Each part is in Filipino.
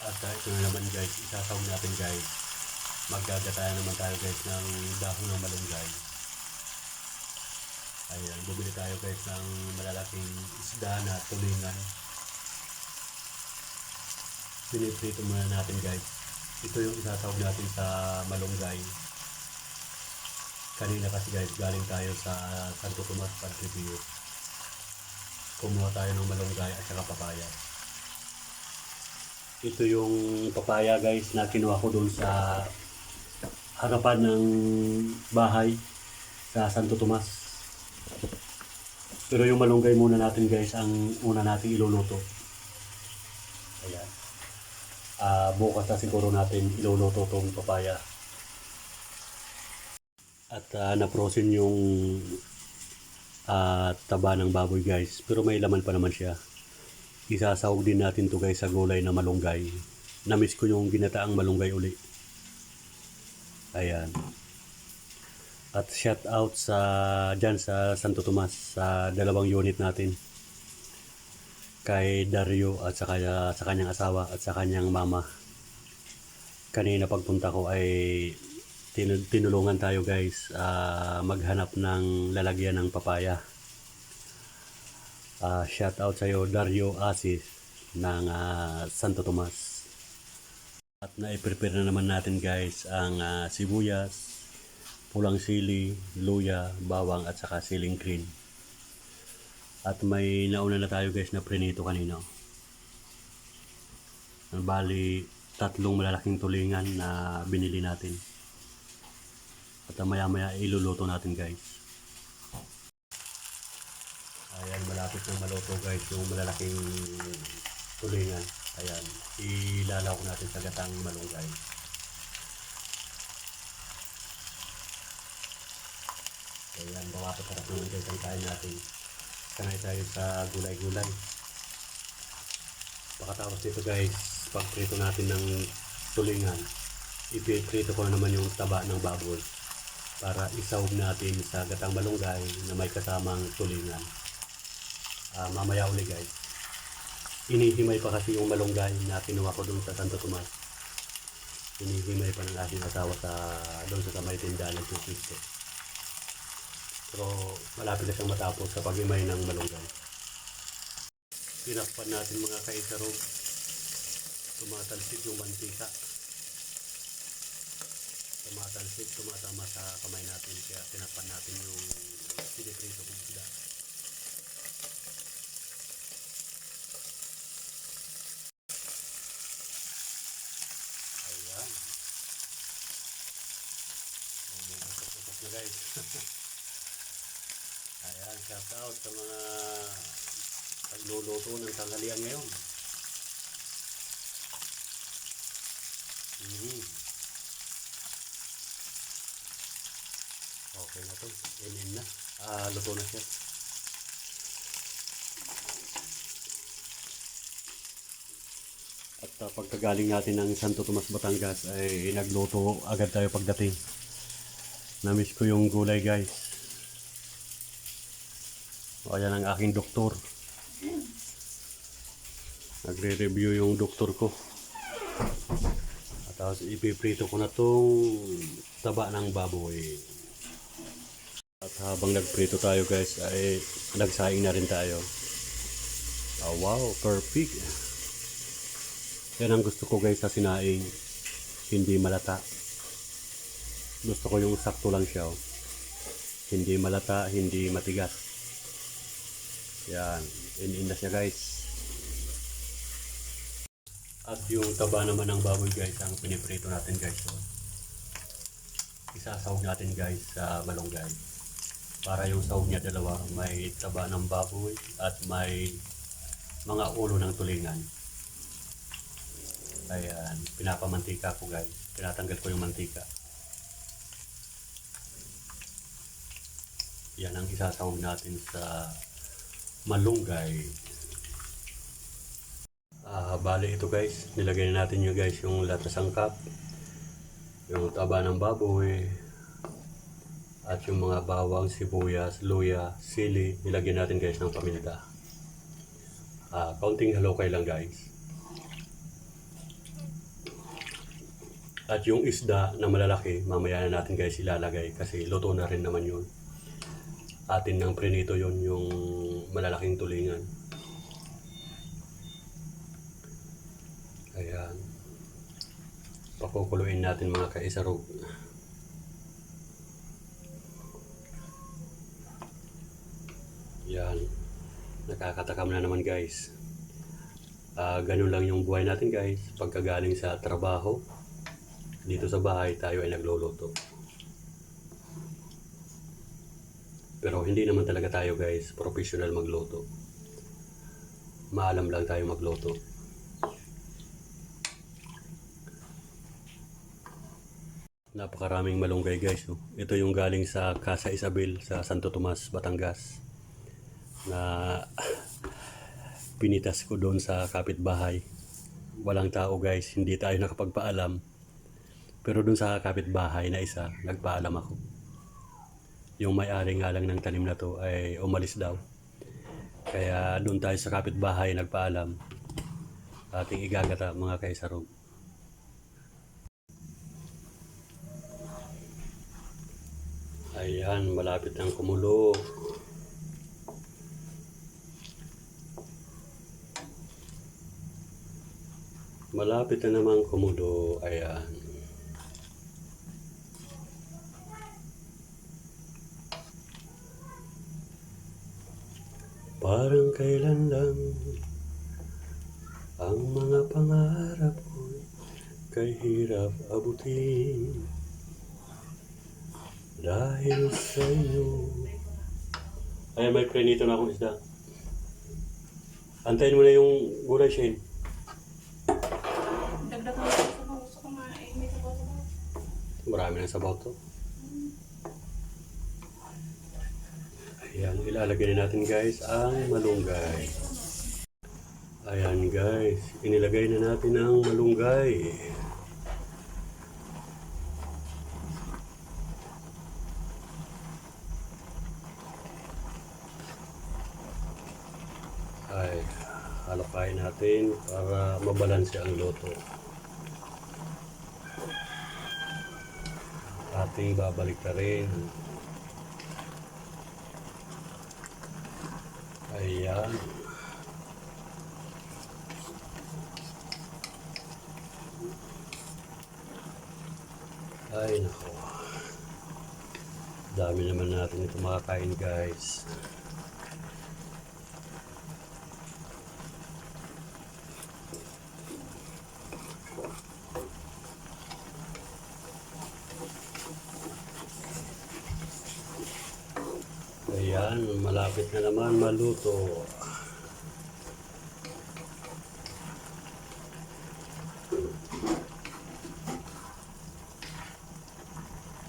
At uh, ito na naman guys, isasawag natin guys. Maggagatayan naman tayo guys ng dahon ng malunggay. Ayan, bumili tayo guys ng malalaking isda na tulingan. Piniprito muna natin guys. Ito yung isasawag natin sa malunggay. Kanina kasi guys, galing tayo sa Santo Tomas Padre Kumuha tayo ng malunggay at saka papaya. Ito yung papaya guys na kinuha ko doon sa harapan ng bahay sa Santo Tomas. Pero yung malunggay muna natin guys ang una natin iluluto. Ayan. Ah, bukas na siguro natin iluluto tong papaya. At ah, naprosin yung ah, taba ng baboy guys. Pero may laman pa naman siya. Isasawag din natin to guys sa gulay na malunggay. Namiss ko yung ginataang malunggay uli. Ayan. At shout out sa dyan sa Santo Tomas sa dalawang unit natin. Kay Dario at sa, kanya, sa kanyang asawa at sa kanyang mama. Kanina pagpunta ko ay tin- tinulungan tayo guys ah, maghanap ng lalagyan ng papaya. Ah, shout out sa iyo Dario Asis ng ah, Santo Tomas. At na-prepare na naman natin guys ang ah, sibuyas, pulang sili, luya, bawang at saka siling green. At may nauna na tayo guys na prinito kanina. Bali, tatlong malalaking tulingan na binili natin. At maya maya iluluto natin guys. Ayan, malapit na maluto guys yung malalaking tulingan. Ayan, ilalaw ko natin sa gatang malunggay. Ayan, mapapatarap naman guys ang kain natin. Sanay tayo sa gulay-gulay. Pagkatapos dito guys, pagprito natin ng tulingan, ipiprito ko na naman yung taba ng baboy para isawag natin sa gatang malunggay na may kasamang tulingan. Ah, mamaya uli guys. Inihimay pa kasi yung malunggay na kinuha ko doon sa Santo Tomas. Inihimay pa ng aking asawa sa doon sa kamay tindahan ng Kristo. Pero malapit na siyang matapos sa paghimay ng malunggay. Tinakpan natin mga kaisarog. Tumatalsik yung mantika. Tumatalsik, tumatama sa kamay natin. Kaya tinakpan natin yung piniprito kong isda. Ayan. Na guys. Ayan, shout out sa mga pagluluto ng tanghalian ngayon. Mhm. Okay na to. Inin na. Ah, luto na siya. At uh, pagkagaling natin ng Santo Tomas, Batangas ay nagluto agad tayo pagdating. Namiss ko yung gulay guys. O ayan ang aking doktor. Nagre-review yung doktor ko. At tapos ipiprito ko na tong taba ng baboy. At habang nagprito tayo guys ay nagsaing na rin tayo. Ah, wow, perfect. Yan ang gusto ko guys sa sinaing. Hindi malata. Gusto ko yung sakto lang siya. oh. Hindi malata, hindi matigas. Yan. In-in na siya guys. At yung taba naman ng baboy guys, ang piniprito natin guys. So, isasawag natin guys sa malunggay. Para yung sahog niya dalawa, may taba ng baboy at may mga ulo ng tulingan. Ayan, pinapamantika ko guys. Tinatanggal ko yung mantika. Yan ang isasawag natin sa malunggay. Ah, bali ito guys, nilagay na natin yung guys yung latas sangkap, yung taba ng baboy, at yung mga bawang, sibuyas, luya, sili, nilagyan natin guys ng paminta. Ah, kaunting halukay lang guys. At yung isda na malalaki, mamaya na natin guys ilalagay kasi luto na rin naman yun. Atin ng prinito yun yung malalaking tulingan. Ayan. Pakukuluin natin mga kaisarog. Yan. Nakakatakam na naman guys. Ah, ganun lang yung buhay natin guys. Pagkagaling sa trabaho, dito sa bahay tayo ay nagluluto. Pero hindi naman talaga tayo guys professional magluto. Maalam lang tayo magluto. Napakaraming malunggay guys. oh. Ito yung galing sa Casa Isabel sa Santo Tomas, Batangas. Na pinitas ko doon sa kapitbahay. Walang tao guys, hindi tayo nakapagpaalam. Pero doon sa kapitbahay na isa, nagpaalam ako. Yung may-ari nga lang ng tanim na to ay umalis daw. Kaya doon tayo sa kapitbahay nagpaalam. Ating igagata mga kaisarog. Ayan, malapit ng kumulo. Malapit na naman kumulo. Ayan. Kailan lang ang mga pangarap ko kay hirap abutin dahil sa iyo. Ay, may prenito na akong isda. Antayin mo na yung gulay, Shane. Dagdagan mo sa sabaw. Gusto eh, may sabaw-sabaw. Marami na sabaw to. Ayan, ilalagay na natin guys ang malunggay. Ayan guys, inilagay na natin ang malunggay. Ay, halokain natin para mabalanse ang luto. ating babalik na rin. Ayan. Ay, nako. Dami naman natin ito makakain, guys. Ayan, malapit na naman maluto.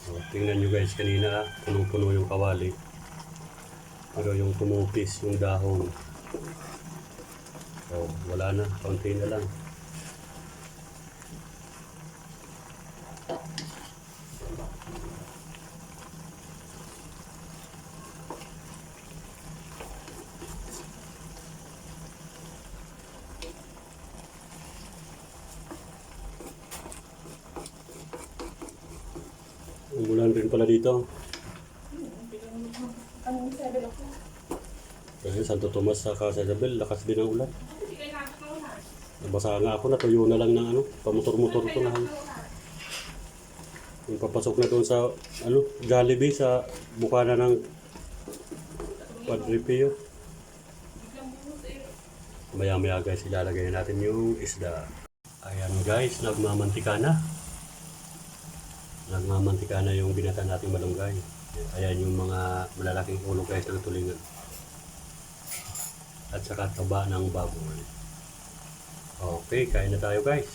O, tingnan nyo guys, kanina punong-puno yung kawali. Pero yung tumupis yung dahon. Oh, wala na, kaunti na lang. Umulan rin pala dito. Kasi Santo Tomas sa Casa Isabel, lakas din ang ulan. Nabasa nga ako, natuyo na lang ng ano, pamotor-motor ko na. Yung papasok na doon sa, ano, Jollibee sa bukana ng Padre Pio. Maya-maya guys, ilalagay na natin yung isda. Ayan guys, nagmamantika na. Nagmamantika na yung binata nating malunggay. Ayan yung mga malalaking ulo guys ng tulingan. At saka taba ng baboy. Okay, kain na tayo guys.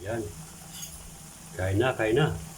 Ayan. Kain na, kain na.